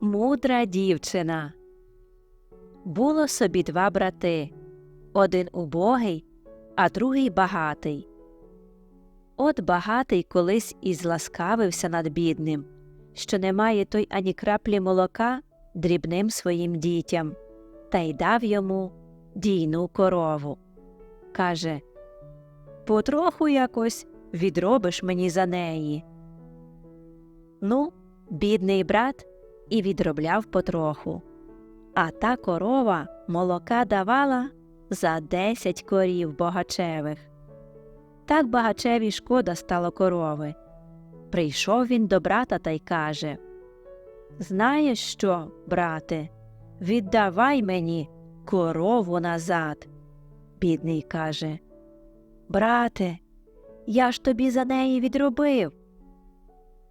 Мудра дівчина. Було собі два брати один убогий, а другий багатий. От багатий колись і зласкавився над бідним, що не має той ані краплі молока дрібним своїм дітям, та й дав йому дійну корову. Каже Потроху якось відробиш мені за неї. Ну, бідний брат і відробляв потроху. А та корова молока давала за десять корів богачевих. Так багачеві шкода стало корови. Прийшов він до брата та й каже Знаєш що, брате, віддавай мені корову назад. Бідний каже Брате, я ж тобі за неї відробив.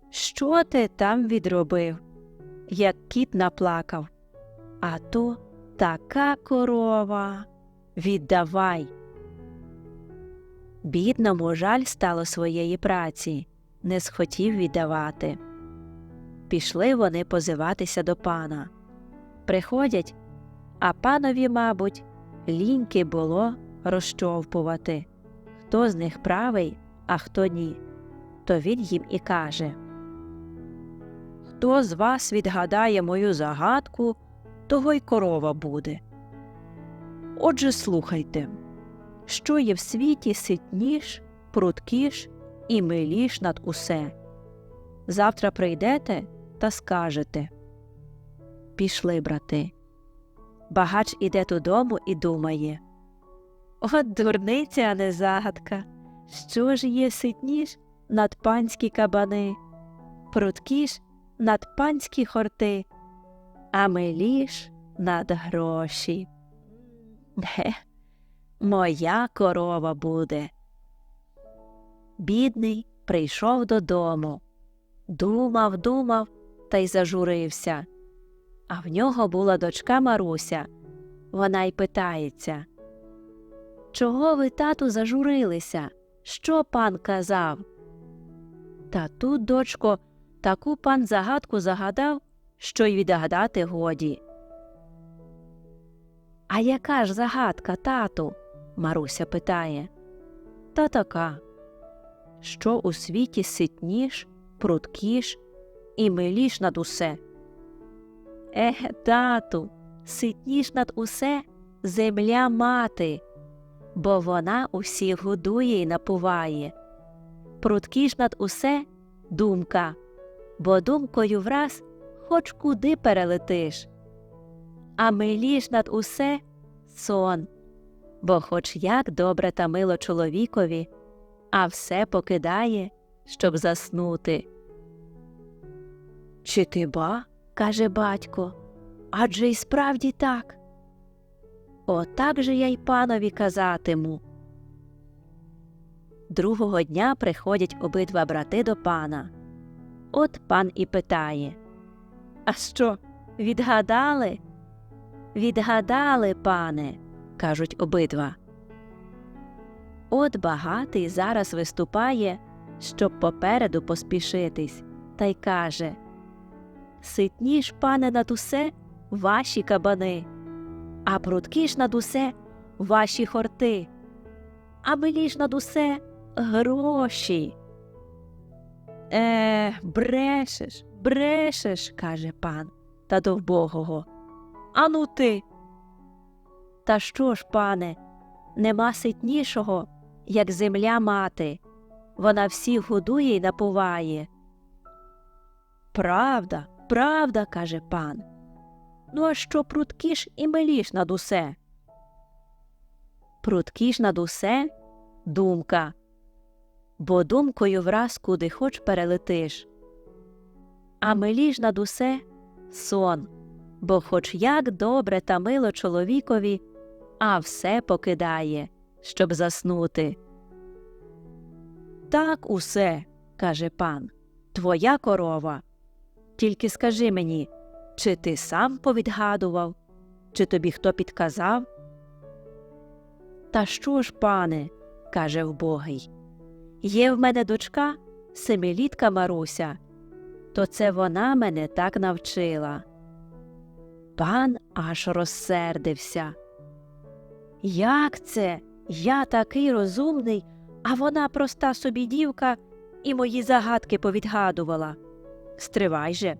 Що ти там відробив? Як кіт наплакав. А то така корова. Віддавай. Бідному жаль стало своєї праці, не схотів віддавати. Пішли вони позиватися до пана. Приходять, а панові, мабуть, ліньки було розщовпувати, хто з них правий, а хто ні. То він їм і каже Хто з вас відгадає мою загадку, того й корова буде. Отже, слухайте, що є в світі ситніш, пруткіш і миліш над усе. Завтра прийдете та скажете. Пішли, брати. Багач іде додому і думає От дурниця, а не загадка. Що ж є ситніш над панські кабани, пруткіш над панські хорти, а миліш над гроші. Де моя корова буде. Бідний прийшов додому, думав, думав та й зажурився. А в нього була дочка Маруся. Вона й питається Чого ви, тату, зажурилися? Що пан казав? Та тут, дочко, таку пан загадку загадав, що й відгадати годі. А яка ж загадка, тату? Маруся питає. Та така, що у світі ситніш, пруткіш і миліш над усе. Еге, тату, ситніш над усе земля мати, бо вона усіх годує й напуває. Пруткіш над усе думка, бо думкою враз хоч куди перелетиш а миліш над усе сон, бо хоч як добре та мило чоловікові, а все покидає, щоб заснути. Чи ти ба? каже батько, адже й справді так. Отак же я й панові казатиму. Другого дня приходять обидва брати до пана. От пан і питає А що, відгадали? Відгадали, пане, кажуть обидва. От багатий зараз виступає, щоб попереду поспішитись, та й каже Ситніш, пане, над усе ваші кабани, а прудкіш над усе ваші хорти, а миліш над усе гроші. Е, брешеш, брешеш, каже пан, та до вбогого. Ану ти. Та що ж, пане, нема ситнішого, як земля мати. Вона всіх годує й напуває. Правда, правда, каже пан. Ну, а що пруткіш і миліш над усе? Пруткіш над усе думка, бо думкою враз куди хоч перелетиш. А миліш над усе сон бо хоч як добре та мило чоловікові, а все покидає, щоб заснути. Так усе, каже пан, твоя корова. Тільки скажи мені, чи ти сам повідгадував, чи тобі хто підказав? Та що ж, пане, каже вбогий, є в мене дочка, семилітка Маруся, то це вона мене так навчила. Пан аж розсердився. Як це? Я такий розумний, а вона проста собі дівка і мої загадки повідгадувала. Стривай же.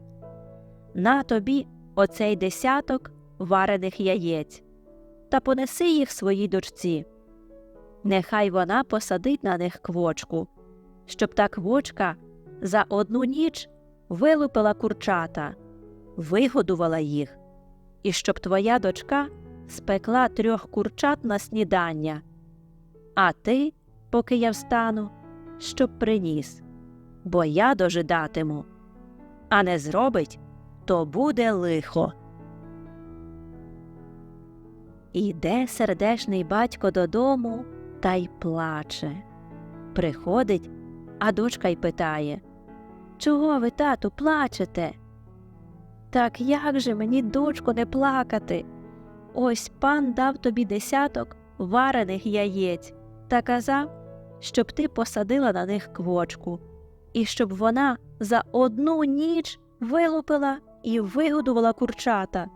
На тобі оцей десяток варених яєць та понеси їх своїй дочці. Нехай вона посадить на них квочку, щоб та квочка за одну ніч вилупила курчата, вигодувала їх, і щоб твоя дочка спекла трьох курчат на снідання, а ти, поки я встану, щоб приніс, бо я дожидатиму, а не зробить, то буде лихо. Іде сердешний батько додому та й плаче. Приходить, а дочка й питає Чого ви, тату, плачете? Так як же мені, дочко, не плакати? Ось пан дав тобі десяток варених яєць та казав, щоб ти посадила на них квочку, і щоб вона за одну ніч вилупила і вигодувала курчата,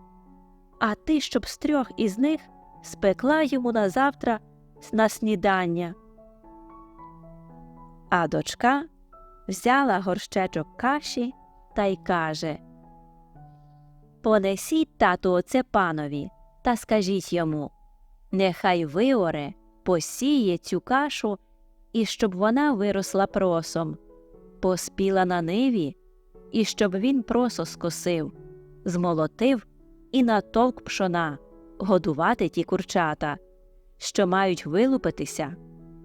а ти, щоб з трьох із них спекла йому на завтра на снідання. А дочка взяла горщечок каші та й каже Понесіть тату оце панові та скажіть йому Нехай виоре, посіє цю кашу, і щоб вона виросла просом, поспіла на ниві, і щоб він просо скосив, змолотив і натовк пшона, годувати ті курчата, що мають вилупитися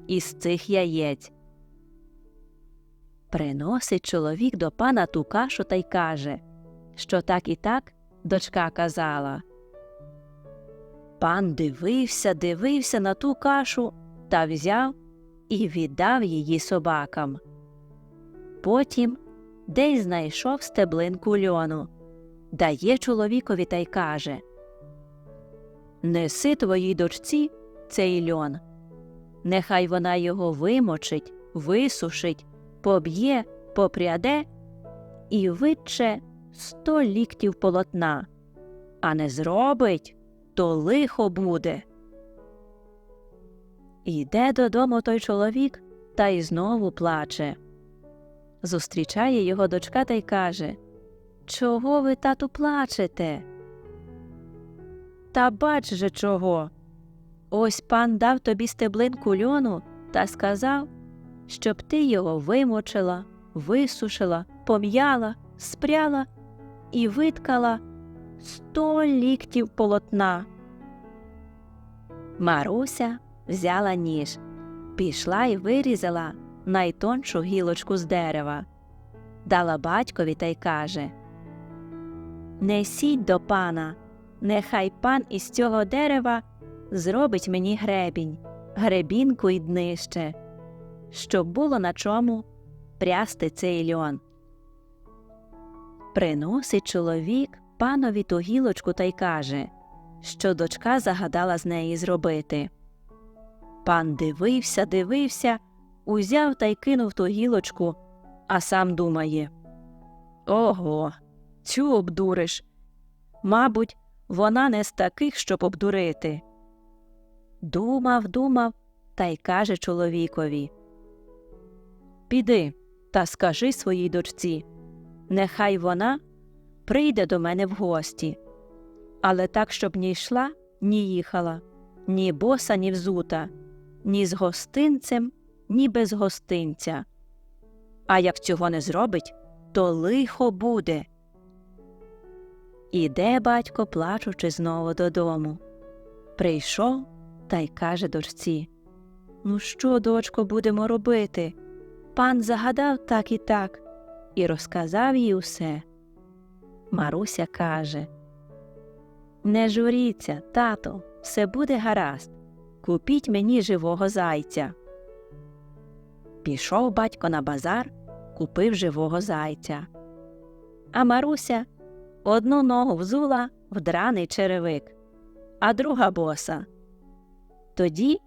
із цих яєць. Приносить чоловік до пана ту кашу та й каже, що так і так дочка казала. Пан дивився, дивився на ту кашу та взяв і віддав її собакам. Потім десь знайшов стеблинку льону, дає чоловікові та й каже Неси твоїй дочці цей льон. Нехай вона його вимочить, висушить, поб'є, попряде і витче сто ліктів полотна, а не зробить, то лихо буде. Іде додому той чоловік та й знову плаче. Зустрічає його дочка та й каже Чого ви, тату, плачете? Та бач же чого. Ось пан дав тобі стеблинку льону та сказав, щоб ти його вимочила, висушила, пом'яла, спряла і виткала сто ліктів полотна. Маруся взяла ніж, пішла і вирізала найтоншу гілочку з дерева, дала батькові та й каже Несіть до пана, нехай пан із цього дерева зробить мені гребінь, гребінку й днище, щоб було на чому прясти цей льон. Приносить чоловік панові ту гілочку та й каже, що дочка загадала з неї зробити. Пан дивився, дивився, узяв та й кинув ту гілочку, а сам думає Ого, цю обдуриш. Мабуть, вона не з таких, щоб обдурити. Думав, думав та й каже чоловікові Піди та скажи своїй дочці, нехай вона прийде до мене в гості, але так, щоб ні йшла, ні їхала, ні боса, ні взута, ні з гостинцем, ні без гостинця. А як цього не зробить, то лихо буде. Іде батько, плачучи знову додому. Прийшов та й каже дочці Ну, що, дочко, будемо робити? Пан загадав так і так і розказав їй усе. Маруся каже Не журіться, тато, все буде гаразд. Купіть мені живого зайця. Пішов батько на базар, купив живого зайця. А Маруся одну ногу взула в драний черевик, а друга боса. Тоді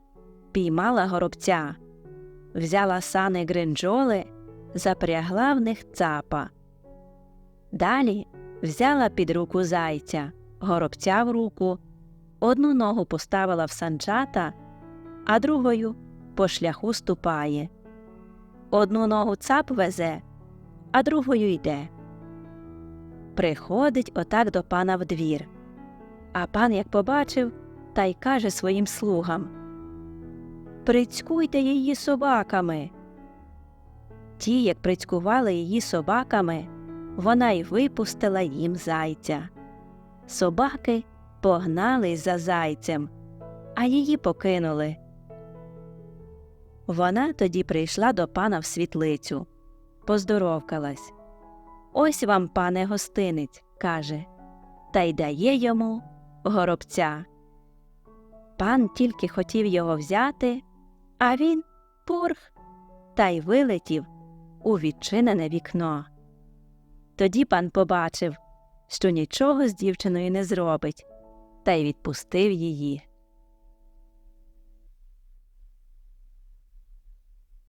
піймала горобця, взяла сани гринджоли, запрягла в них цапа. Далі взяла під руку зайця, горобця в руку, одну ногу поставила в санчата, а другою по шляху ступає. Одну ногу цап везе, а другою йде. Приходить отак до пана в двір. А пан, як побачив, та й каже своїм слугам Прицькуйте її собаками. Ті, як прицькували її собаками, вона й випустила їм зайця. Собаки погнались за зайцем, а її покинули. Вона тоді прийшла до пана в світлицю, поздоровкалась. Ось вам, пане гостинець, каже, та й дає йому горобця. Пан тільки хотів його взяти, а він пурх та й вилетів у відчинене вікно. Тоді пан побачив, що нічого з дівчиною не зробить, та й відпустив її.